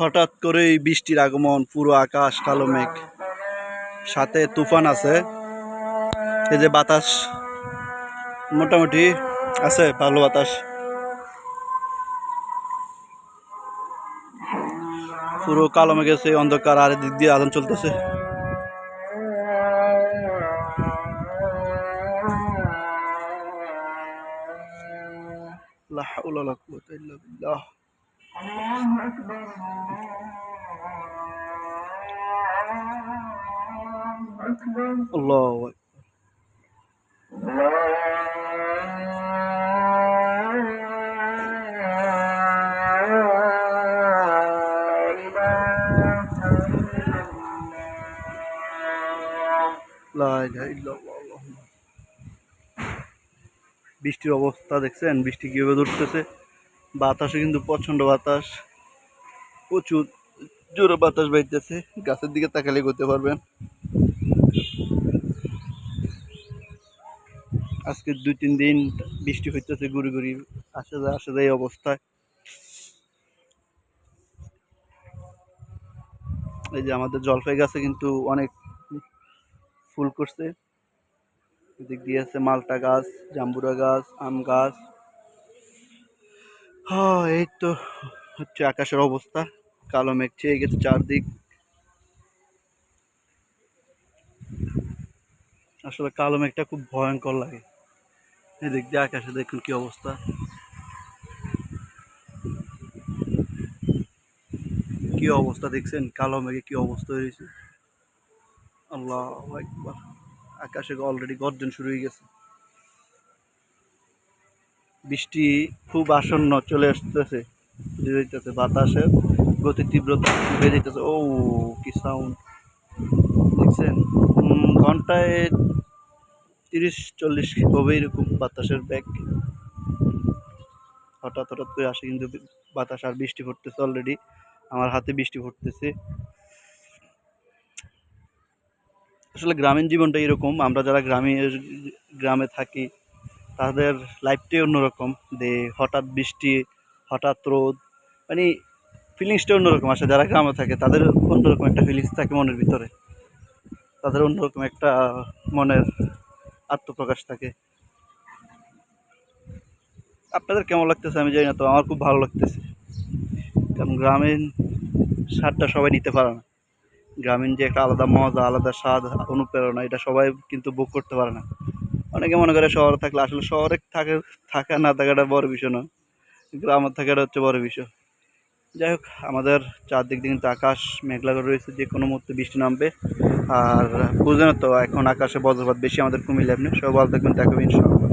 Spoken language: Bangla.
হঠাৎ করেই বৃষ্টির আগমন, পুরো আকাশ কালো মেঘ। সাথে তুফান আছে। এই যে বাতাস, মোটামুটি আছে, ভালো বাতাস। পুরো কালো মেঘে গেছে অন্ধকার আর দিক দিয়ে আদান চলতেছে। লা হাওলা বৃষ্টির অবস্থা দেখছেন? বৃষ্টি কীভাবে ধরতেছে? বাতাসে কিন্তু প্রচণ্ড বাতাস। প্রচুর জোরে বাতাস বাইতেছে। গাছের দিকে তাকালে করতে পারবেন। আজকে দুই তিন দিন বৃষ্টি হইতেছে, গুড়ি গুড়ি আসা যায় আসা যায় অবস্থায়। এই যে আমাদের জলপাই গাছে কিন্তু অনেক ফুল করছে। এদিক দিয়ে আছে মালটা গাছ, জাম্বুরা গাছ, আম গাছ। হ্যাঁ এই তো হচ্ছে আকাশের অবস্থা। কালো মেঘ চেয়ে গেছে চারদিক। আসলে কালো মেঘটা খুব ভয়ঙ্কর লাগে। এদিক দিয়ে আকাশে দেখুন কি অবস্থা। কি অবস্থা দেখছেন? কালো মেঘে কি অবস্থা হয়েছে? আল্লাহ একবার আকাশে অলরেডি গর্জন শুরু হয়ে গেছে। বৃষ্টি খুব আসন্ন চলে আসতেছে যেতেছে বাতাসের গতি তীব্রতা বেড়ে যেতেছে ও, কি সাউন্ড দেখছেন? ঘন্টায় তিরিশ, চল্লিশ হবে এরকম বাতাসের ব্যাগ হঠাৎ হঠাৎ করে আসে কিন্তু বাতাস আর বৃষ্টি পড়তেছে অলরেডি আমার হাতে বৃষ্টি পড়তেছে। আসলে গ্রামীণ জীবনটা এরকম। আমরা যারা গ্রামের গ্রামে থাকি তাদের লাইফটাই অন্যরকম। যে হঠাৎ বৃষ্টি, হঠাৎ রোদ মানে ফিলিংসটা অন্যরকম। আসে যারা গ্রামে থাকে, তাদের অন্যরকম একটা ফিলিংস থাকে মনের ভিতরে। তাদের অন্যরকম একটা মনের আত্মপ্রকাশ থাকে। আপনাদের কেমন লাগতেছে আমি জানি না, তো আমার খুব ভালো লাগতেছে। কারণ গ্রামীণ স্বাদটা সবাই নিতে পারে না। গ্রামীণ যে একটা আলাদা মজা, আলাদা স্বাদ, অনুপ্রেরণা, এটা সবাই কিন্তু ভোগ করতে পারে না। অনেকে মনে করে শহরে থাকলে, আসলে শহরে থাকে, থাকা না থাকাটা বড় বিষয় না। থাকে থাকাটা হচ্ছে বড় বিষয়। যাই হোক, আমাদের চারদিক দিন কিন্তু আকাশ মেঘলা করে রয়েছে, যে কোনো মুহূর্তে বৃষ্টি নামবে। আর বুঝলেন তো, এখন আকাশে বজ্রপাত বেশি আমাদের কুমিল্লা আপনি সব ভালো থাকবেন দেখাবেন ইনশাআল্লাহ।